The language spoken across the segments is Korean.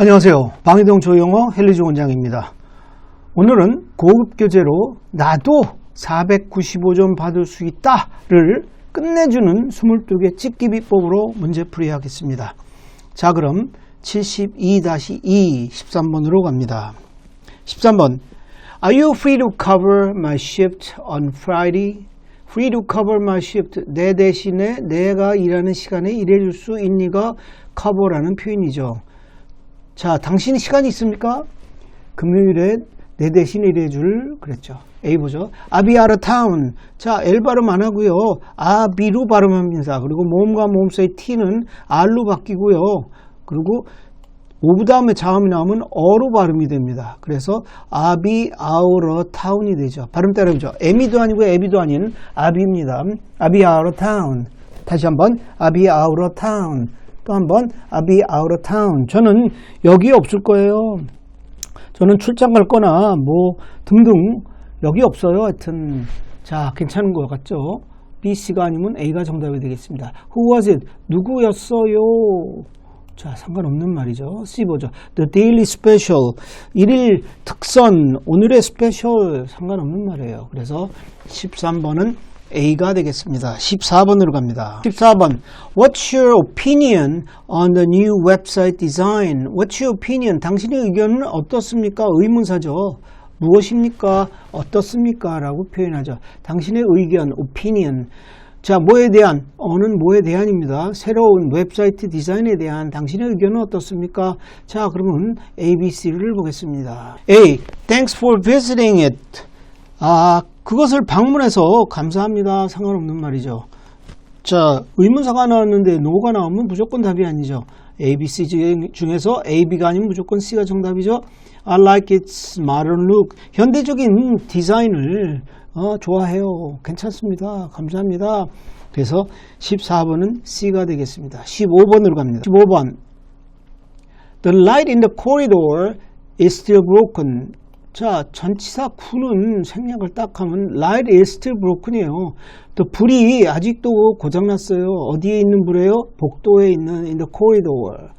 안녕하세요. 방해동 조영어 헬리즈 원장입니다. 오늘은 고급 교재로 나도 495점 받을 수 있다를 끝내주는 22개 찍기 비법으로 문제풀이 하겠습니다. 자 그럼 72-2 13번으로 갑니다. 13번 Are you free to cover my shift on Friday? Free to cover my shift. 내 대신에 내가 일하는 시간에 일해줄 수 있니가 cover라는 표현이죠. 자, 당신이 시간이 있습니까? 금요일에 내 대신 일해줄 그랬죠. A 보죠. Of town. 자, L 발음 안 하고요. 아비로 발음합니다. 그리고 모음과 모음 사이 T는 R로 바뀌고요. 그리고 오브 다음에 자음이 나오면 어로 발음이 됩니다. 그래서 아비 아우러 타운이 되죠. 발음 따라해보죠. 에미도 아니고 에비도 아닌 아비입니다. 아비 아우러 타운. 다시 한번 아비 아우러 타운. 또 한번 아비 아우러 타운. 저는 여기 없을 거예요. 저는 출장 갈 거나 뭐 등등 여기 없어요. 하여튼 자 괜찮은 것 같죠? B, C가 아니면 A가 정답이 되겠습니다. Who was it? 누구였어요? 자, 상관없는 말이죠. C 보죠. The daily special. 일일 특선. 오늘의 스페셜. 상관없는 말이에요. 그래서 13번은 A가 되겠습니다. 14번으로 갑니다. 14번. What's your opinion on the new website design? What's your opinion? 당신의 의견은 어떻습니까? 의문사죠. 무엇입니까? 어떻습니까? 라고 표현하죠. 당신의 의견, opinion. 자, 뭐에 대한, 어는 뭐에 대한입니다. 새로운 웹사이트 디자인에 대한 당신의 의견은 어떻습니까? 자, 그러면 A, B, C를 보겠습니다. A. Thanks for visiting it. 아, 그것을 방문해서 감사합니다. 상관없는 말이죠. 자, 의문사가 나왔는데 no가 나오면 무조건 답이 아니죠. A, B, C 중에서 A, B가 아니면 무조건 C가 정답이죠. I like its modern look. 현대적인 디자인을 어, 좋아해요. 괜찮습니다. 감사합니다. 그래서 14번은 C가 되겠습니다. 15번으로 갑니다. 15번. The light in the corridor is still broken. 자, 전치사 구는 생략을 딱 하면 light is still broken이에요. 또 불이 아직도 고장났어요. 어디에 있는 불이에요? 복도에 있는 in the corridor.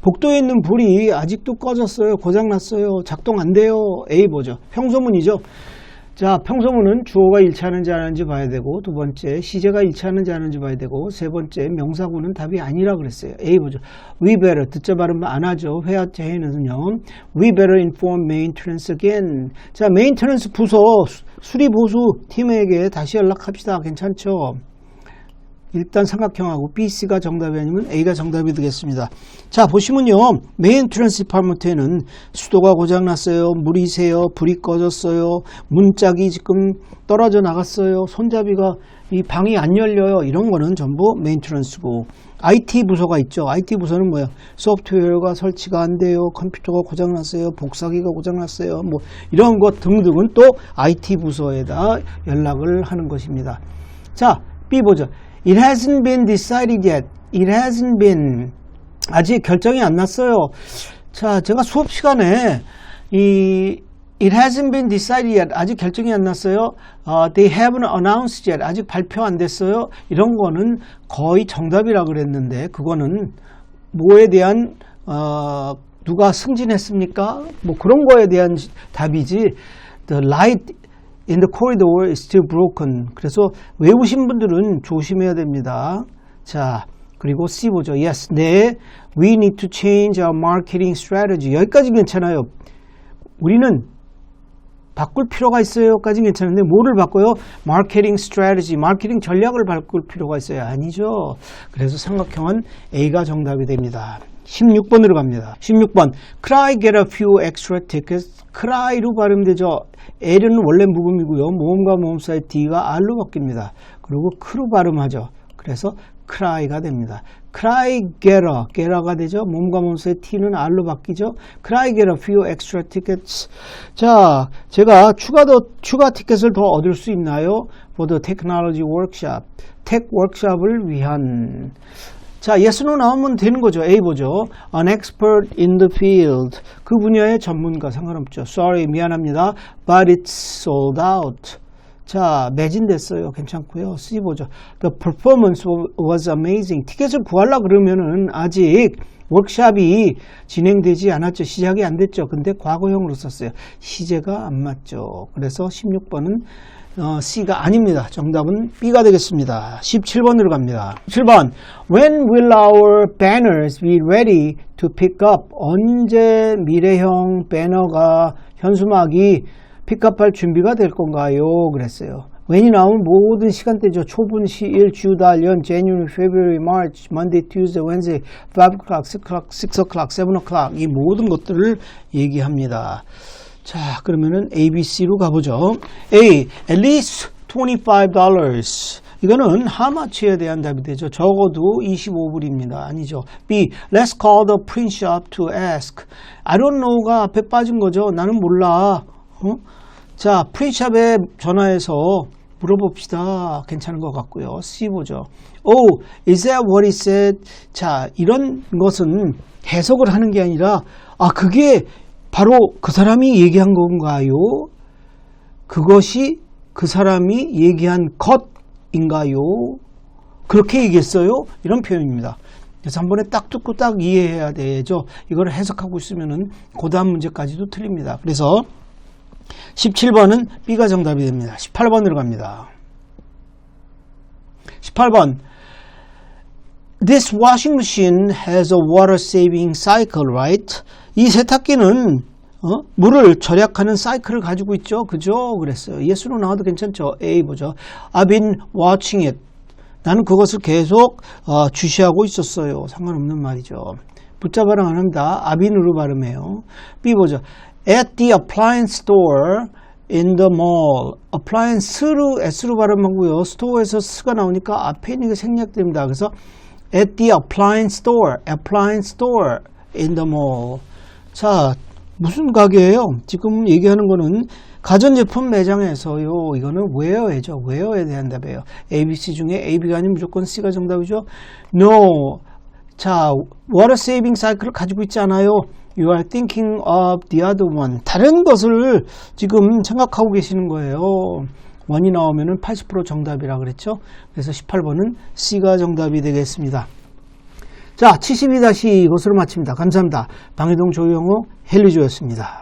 복도에 있는 불이 아직도 꺼졌어요. 고장났어요. 작동 안 돼요. A 보죠. 평소문이죠. 자, 평소문은 주어가 일치하는지 안 하는지 봐야 되고 두 번째 시제가 일치하는지 안 하는지 봐야 되고 세 번째 명사구는 답이 아니라 그랬어요. A 보죠. We better 듣자 발음 안 하죠. 회화체에는요. We better inform maintenance again. 자, maintenance 부서 수리 보수 팀에게 다시 연락합시다. 괜찮죠? 일단 삼각형하고 B, C가 정답이 아니면 A가 정답이 되겠습니다. 자 보시면요. 메인 트랜스 디파먼트에는 수도가 고장났어요. 물이 새요. 불이 꺼졌어요. 문짝이 지금 떨어져 나갔어요. 손잡이가 이 방이 안 열려요. 이런 거는 전부 메인트런스고 IT 부서가 있죠. IT 부서는 뭐야? 소프트웨어가 설치가 안 돼요. 컴퓨터가 고장났어요. 복사기가 고장났어요. 뭐 이런 것 등등은 또 IT 부서에다 연락을 하는 것입니다. 자, B 보죠. It hasn't been decided yet. It hasn't been. 아직 결정이 안 났어요. 자, 제가 수업 시간에 이 It hasn't been decided yet. 아직 결정이 안 났어요. 어, they haven't announced yet. 아직 발표 안 됐어요. 이런 거는 거의 정답이라 그랬는데 그거는 뭐에 대한 어, 누가 승진했습니까? 뭐 그런 거에 대한 답이지. The light in the corridor is still broken. 그래서 외우신 분들은 조심해야 됩니다. 자, 그리고 C 보죠. Yes, 네. We need to change our marketing strategy. 여기까지 괜찮아요. 우리는 바꿀 필요가 있어요까지 괜찮은데 뭐를 바꿔요? 마케팅 스트래티지, 마케팅 전략을 바꿀 필요가 있어요. 아니죠. 그래서 삼각형은 A가 정답이 됩니다. 16번으로 갑니다. 16번. Cry get a few extra tickets. cry로 발음되죠. L은 원래 묵음이고요. 모음과 모음 사이 D가 R로 바뀝니다. 그리고 크로 발음하죠. 그래서 cry가 됩니다. cry get a, get a가 되죠. 몸과 몸 사이 T는 R로 바뀌죠. cry get a few extra tickets. 자, 제가 추가 더, 추가 티켓을 더 얻을 수 있나요? for the technology workshop. 텍 워크샵을 위한 자, no 나오면 되는 거죠. A 보죠. An expert in the field. 그 분야의 전문가 상관없죠. Sorry, 미안합니다. But it's sold out. 자, 매진됐어요. 괜찮고요. C 보죠. The performance was amazing. 티켓을 구하려 그러면은 아직 워크샵이 진행되지 않았죠. 시작이 안 됐죠. 근데 과거형으로 썼어요. 시제가 안 맞죠. 그래서 16번은 어, C가 아닙니다. 정답은 B가 되겠습니다. 17번으로 갑니다. 7번 When will our banners be ready to pick up? 언제 미래형 배너가 현수막이 픽업할 준비가 될 건가요? 그랬어요. when이 나오면 모든 시간대죠. 초분, 시일, 주, 달, 연, January, February, March, Monday, Tuesday, Wednesday, 5 o'clock, 6 o'clock, 6 o'clock, 7 o'clock 이 모든 것들을 얘기합니다. 자, 그러면은 A, B, C로 가보죠. A, at least $25. 이거는 하마치에 대한 답이 되죠. 적어도 25불입니다. 아니죠. B, let's call the print shop to ask. I don't know가 앞에 빠진 거죠. 나는 몰라. 어? 자, 프린샵에 전화해서 물어봅시다. 괜찮은 것 같고요. C 보죠. Oh, is that what he said? 자, 이런 것은 해석을 하는 게 아니라, 아, 그게 바로 그 사람이 얘기한 건가요? 그것이 그 사람이 얘기한 것인가요? 그렇게 얘기했어요? 이런 표현입니다. 그래서 한 번에 딱 듣고 딱 이해해야 되죠. 이걸 해석하고 있으면은 그 다음 문제까지도 틀립니다. 그래서 17번은 B가 정답이 됩니다. 18번으로 갑니다. 18번 This washing machine has a water saving cycle, right? 이 세탁기는 어? 물을 절약하는 사이클을 가지고 있죠. 그죠? 그랬어요. 예수로 나와도 괜찮죠. A 보죠. I've been watching it. 나는 그것을 계속 어, 주시하고 있었어요. 상관없는 말이죠. 붙잡 발음 안 합니다. 아빈으로 발음해요. B 보죠. At the appliance store in the mall. appliance로 S로 발음하고요. store에서 S가 나오니까 앞에 있는 게 생략됩니다. 그래서 at the appliance store, appliance store in the mall. 자, 무슨 가게예요? 지금 얘기하는 거는 가전제품 매장에서요. 이거는 웨어예죠. 웨어에 대한 답이에요. A, B, C 중에 A, B가 아니면 무조건 C가 정답이죠. No. 자, water saving cycle을 가지고 있지 않아요. You are thinking of the other one. 다른 것을 지금 생각하고 계시는 거예요. 원이 나오면 은 80% 정답이라 그랬죠. 그래서 18번은 C가 정답이 되겠습니다. 자, 72다시 이것으로 마칩니다. 감사합니다. 방해동 조영호 헬리조였습니다.